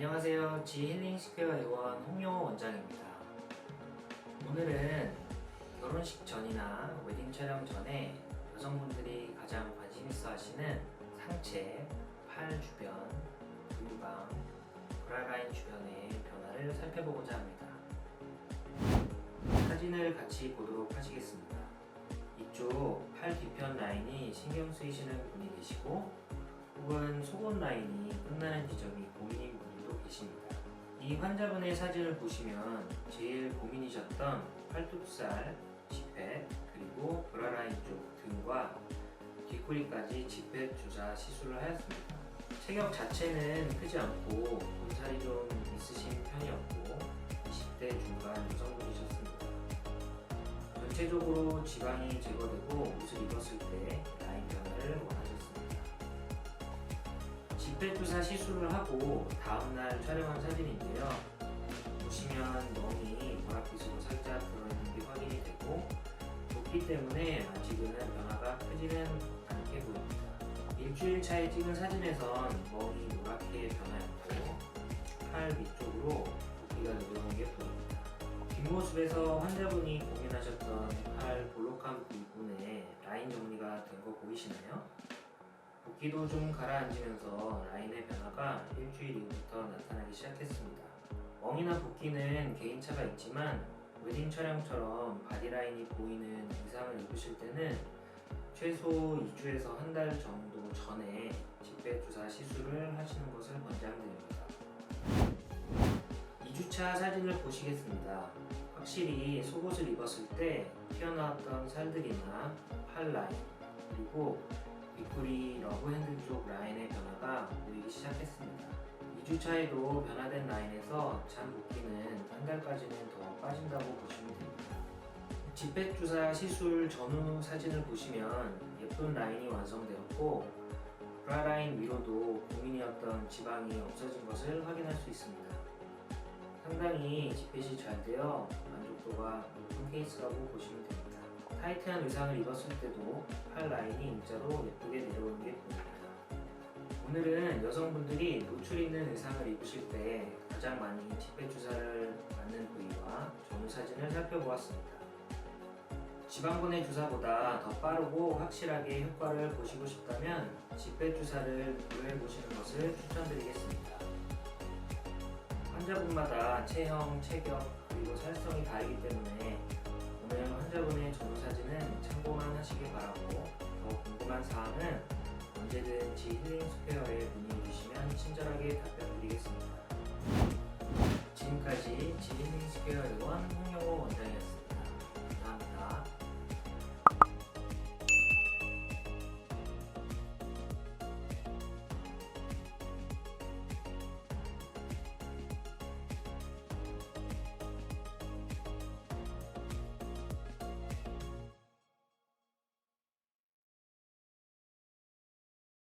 안녕하세요. 지 힐링 스퀘어 의원 홍영호 원장입니다. 오늘은 결혼식 전이나 웨딩 촬영 전에 여성분들이 가장 관심 있어 하시는 상체, 팔 주변, 골방, 브라라인 주변의 변화를 살펴보고자 합니다. 사진을 같이 보도록 하시겠습니다. 이쪽 팔 뒤편 라인이 신경 쓰이시는 분이 계시고 혹은 속옷 라인이 끝나는 지점이 고민인 계십니다. 이 환자분의 사진을 보시면 제일 고민이셨던 팔뚝살, 지폐, 그리고 브라라인 쪽 등과 뒷구리까지 지폐 주사 시술을 하였습니다. 체격 자체는 크지 않고 군살이 좀 있으신 편이었고 20대 중반 여성분이셨습니다. 전체적으로 지방이 제거되고 옷을 때 집회주사 시술을 하고 다음날 촬영한 사진인데요. 보시면 멍이 보랏빛으로 살짝 들어있는 게 확인이 되고 좁기 때문에 아직은 변화가 크지는 않게 보입니다. 일주일 차에 찍은 사진에선 멍이 노랗게 변하였고 팔 위쪽으로 붓기가 내려온 게 보입니다. 뒷모습에서 환자분이 고민하셨던 팔 볼록한 부분에 라인 정리가 된 거 보이시나요? 붓기도 좀 가라앉으면서 라인의 변화가 일주일 이후부터 나타나기 시작했습니다. 멍이나 붓기는 개인차가 있지만 웨딩 촬영처럼 바디라인이 보이는 의상을 입으실 때는 최소 2주에서 한 달 정도 전에 집배 주사 시술을 하시는 것을 권장드립니다. 2주차 사진을 보시겠습니다. 확실히 속옷을 입었을 때 튀어나왔던 살들이나 팔 라인 그리고 윗구리 러브 핸들 쪽 라인의 변화가 보이기 시작했습니다. 2주 차에도 변화된 라인에서 잔 붓기는 한 달까지는 더 빠진다고 보시면 됩니다. 집백 주사 시술 전후 사진을 보시면 예쁜 라인이 완성되었고 브라 라인 위로도 고민이었던 지방이 없어진 것을 확인할 수 있습니다. 상당히 집핏이 잘 되어 만족도가 높은 케이스라고 보시면 됩니다. 타이트한 의상을 입었을 때도 팔 라인이 일자로 예쁘게 내려오는 게 보입니다. 오늘은 여성분들이 노출 있는 의상을 입으실 때 가장 많이 집회 주사를 맞는 부위와 전후 사진을 살펴보았습니다. 지방분해 주사보다 더 빠르고 확실하게 효과를 보시고 싶다면 집회 주사를 고려해 보시는 것을 추천드리겠습니다. 환자분마다 체형, 체격, 그리고 살성이 다르기 때문에 오늘 환자분의 전후 사진은 참고만 하시길 바라고 더 궁금한 사항은 언제든지 힐링 스퀘어에 문의해 주시면 친절하게 답변 드리겠습니다. 지금까지 지힐링 스퀘어 의원 원장입니다.